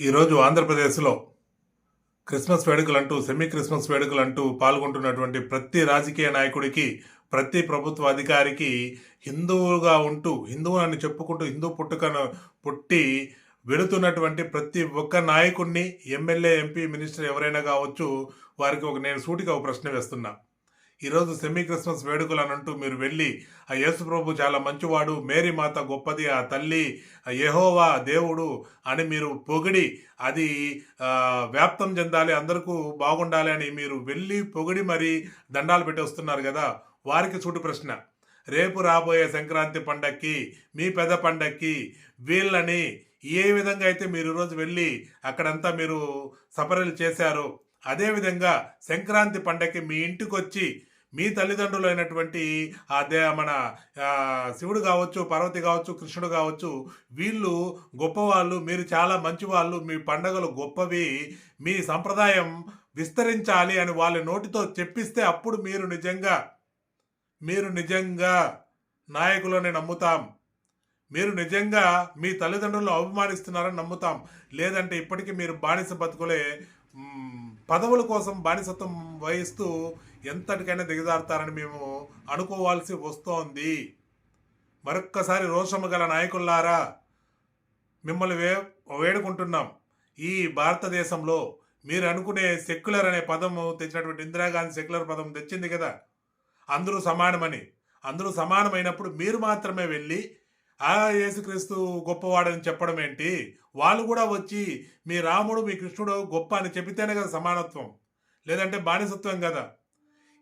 ఈరోజు ఆంధ్రప్రదేశ్లో క్రిస్మస్ వేడుకలంటూ సెమీ క్రిస్మస్ వేడుకలంటూ పాల్గొంటున్నటువంటి ప్రతి రాజకీయ నాయకుడికి ప్రతి ప్రభుత్వ అధికారికి హిందువుగా ఉంటూ హిందువు అని చెప్పుకుంటూ హిందూ పుట్టుకను పుట్టి వెళుతున్నటువంటి ప్రతి ఒక్క నాయకుడిని ఎమ్మెల్యే ఎంపీ మినిస్టర్ ఎవరైనా కావచ్చు వారికి ఒక నేను సూటిగా ఒక ప్రశ్న వేస్తున్నా. ఈరోజు సెమీ క్రిస్మస్ వేడుకలు అని అంటూ మీరు వెళ్ళి ఆ యేసు ప్రభు చాలా మంచివాడు మేరీ మాత గొప్పది ఆ తల్లి యహోవా దేవుడు అని మీరు పొగిడి అది వ్యాప్తం చెందాలి అందరికీ బాగుండాలి అని మీరు వెళ్ళి పొగిడి మరి దండాలు పెట్టి వస్తున్నారు కదా వారికి సూటి ప్రశ్న. రేపు రాబోయే సంక్రాంతి పండక్కి మీ పెద్ద పండక్కి వీళ్ళని ఏ విధంగా అయితే మీరు ఈరోజు వెళ్ళి అక్కడంతా మీరు సపరలు చేశారో అదేవిధంగా సంక్రాంతి పండగకి మీ ఇంటికి వచ్చి మీ తల్లిదండ్రులు అయినటువంటి ఆ దే మన శివుడు కావచ్చు పార్వతి కావచ్చు కృష్ణుడు కావచ్చు వీళ్ళు గొప్పవాళ్ళు మీరు చాలా మంచివాళ్ళు మీ పండగలు గొప్పవి మీ సంప్రదాయం విస్తరించాలి అని వాళ్ళ నోటితో చెప్పిస్తే అప్పుడు మీరు నిజంగా మీరు నిజంగా నాయకులని నమ్ముతాం. మీరు నిజంగా మీ తల్లిదండ్రులను అవమానిస్తున్నారని నమ్ముతాం. లేదంటే ఇప్పటికీ మీరు బానిస బతుకులే పదవుల కోసం బానిసత్వం వహిస్తూ ఎంతటికైనా దిగజారుతారని మేము అనుకోవాల్సి వస్తోంది. మరొక్కసారి రోషము గల నాయకులారా మిమ్మల్ని వే వేడుకుంటున్నాం. ఈ భారతదేశంలో మీరు అనుకునే సెక్యులర్ అనే పదము తెచ్చినటువంటి ఇందిరాగాంధీ సెక్యులర్ పదం తెచ్చింది కదా? అందరూ సమానమని. అందరూ సమానమైనప్పుడు మీరు మాత్రమే వెళ్ళి ఆ యేసుక్రీస్తు గొప్పవాడని చెప్పడం ఏంటి? వాళ్ళు కూడా వచ్చి మీ రాముడు మీ కృష్ణుడు గొప్ప అని చెబితేనే కదా సమానత్వం. లేదంటే బానిసత్వం కదా.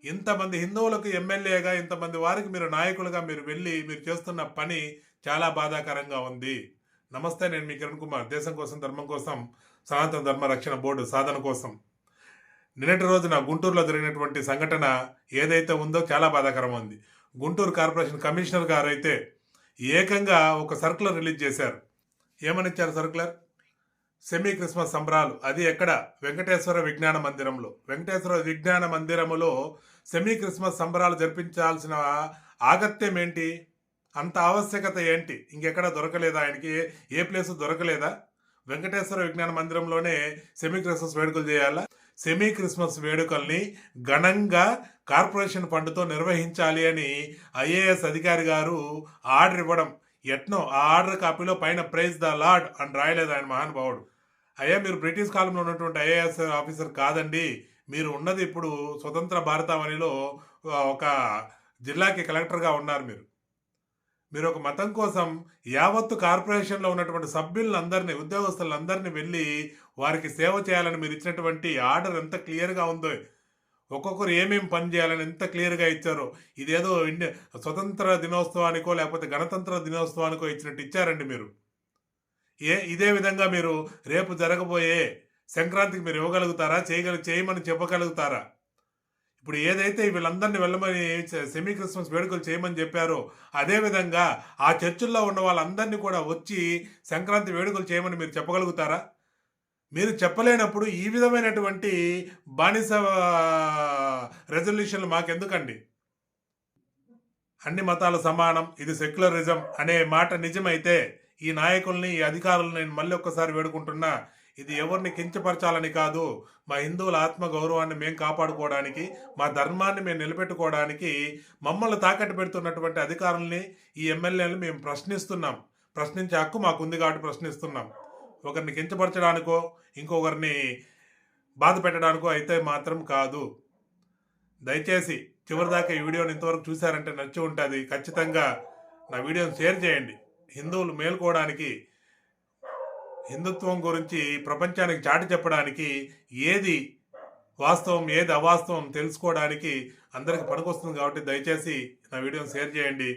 ఇంతమంది హిందువులకు ఎమ్మెల్యేగా ఇంతమంది వారికి మీరు నాయకులుగా మీరు వెళ్ళి మీరు చేస్తున్న పని చాలా బాధాకరంగా ఉంది. నమస్తే నేను మీ కిరణ్ కుమార్. దేశం కోసం ధర్మం కోసం సనాతన ధర్మ రక్షణ బోర్డు సాధన కోసం. నిన్నటి రోజున గుంటూరులో జరిగినటువంటి సంఘటన ఏదైతే ఉందో చాలా బాధాకరం ఉంది. గుంటూరు కార్పొరేషన్ కమిషనర్ గారు అయితే ఏకంగా ఒక సర్కులర్ రిలీజ్ చేశారు. ఏమని ఇచ్చారు సర్కులర్? సెమీ క్రిస్మస్ సంబరాలు. అది ఎక్కడ? వెంకటేశ్వర విజ్ఞాన మందిరంలో. వెంకటేశ్వర విజ్ఞాన మందిరములో సెమీ క్రిస్మస్ సంబరాలు జరిపించాల్సిన ఆగత్యం ఏంటి? అంత ఆవశ్యకత ఏంటి? ఇంకెక్కడ దొరకలేదా ఆయనకి? ఏ- ప్లేస్ దొరకలేదా? వెంకటేశ్వర విజ్ఞాన మందిరంలోనే సెమీ క్రిస్మస్ వేడుకలు చేయాలా? సెమీ క్రిస్మస్ వేడుకల్ని ఘనంగా కార్పొరేషన్ ఫండ్తో నిర్వహించాలి అని ఐఏఎస్ అధికారి గారు ఆర్డర్ ఇవ్వడం. ఎట్నో ఆ ఆర్డర్ కాపీలో పైన ప్రైజ్ ద లార్డ్ అని రాయలేదు ఆయన మహానుభావుడు. అయ్యా మీరు బ్రిటిష్ కాలంలో ఉన్నటువంటి ఐఏఎస్ ఆఫీసర్ కాదండి. మీరు ఉన్నది ఇప్పుడు స్వతంత్ర భారతావనిలో ఒక జిల్లాకి కలెక్టర్గా ఉన్నారు మీరు. మీరు ఒక మతం కోసం యావత్తు కార్పొరేషన్లో ఉన్నటువంటి సభ్యులందరినీ ఉద్యోగస్తులందరినీ వెళ్ళి వారికి సేవ చేయాలని మీరు ఇచ్చినటువంటి ఆర్డర్ ఎంత క్లియర్గా ఉందో ఒక్కొక్కరు ఏమేమి పని చేయాలని ఎంత క్లియర్గా ఇచ్చారో ఇదేదో ఇండియా స్వతంత్ర దినోత్సవానికో లేకపోతే గణతంత్ర దినోత్సవానికో ఇచ్చినట్టు ఇచ్చారండి మీరు. ఏ ఇదే విధంగా మీరు రేపు జరగబోయే సంక్రాంతికి మీరు ఇవ్వగలుగుతారా? చేయగల చేయమని చెప్పగలుగుతారా? ఇప్పుడు ఏదైతే వీళ్ళందరినీ వెళ్ళమని సెమీ క్రిస్మస్ వేడుకలు చేయమని చెప్పారో అదేవిధంగా ఆ చర్చిల్లో ఉన్న వాళ్ళందరినీ కూడా వచ్చి సంక్రాంతి వేడుకలు చేయమని మీరు చెప్పగలుగుతారా? మీరు చెప్పలేనప్పుడు ఈ విధమైనటువంటి బానిస రెజల్యూషన్లు మాకెందుకండి? అన్ని మతాలు సమానం ఇది సెక్యులరిజం అనే మాట నిజమైతే ఈ నాయకుల్ని ఈ అధికారులను నేను మళ్ళీ ఒక్కసారి వేడుకుంటున్నా ఇది ఎవరిని కించపరచాలని కాదు. మా హిందువుల ఆత్మ గౌరవాన్ని మేము కాపాడుకోవడానికి మా ధర్మాన్ని మేము నిలబెట్టుకోవడానికి మమ్మల్ని తాకట్టు పెడుతున్నటువంటి అధికారుల్ని ఈ ఎమ్మెల్యేలను మేము ప్రశ్నిస్తున్నాం. ప్రశ్నించే హక్కు మాకుంది కాబట్టి ప్రశ్నిస్తున్నాం. ఒకరిని కించపరచడానికో ఇంకొకరిని బాధ పెట్టడానికో అయితే మాత్రం కాదు. దయచేసి చివరిదాకా ఈ వీడియోని ఇంతవరకు చూశారంటే నచ్చి ఉంటుంది. ఖచ్చితంగా నా వీడియోని షేర్ చేయండి. హిందువులు మేల్కోవడానికి హిందుత్వం గురించి ప్రపంచానికి చాటి చెప్పడానికి ఏది వాస్తవం ఏది అవాస్తవం తెలుసుకోవడానికి అందరికి పనికొస్తుంది కాబట్టి దయచేసి నా వీడియోని షేర్ చేయండి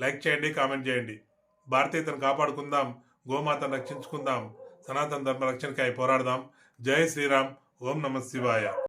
లైక్ చేయండి కామెంట్ చేయండి. భారతీయతను కాపాడుకుందాం గోమాతను రక్షించుకుందాం సనాతన ధర్మ రక్షణకై పోరాడదాం. జై శ్రీరామ్ ఓం నమ శివాయ.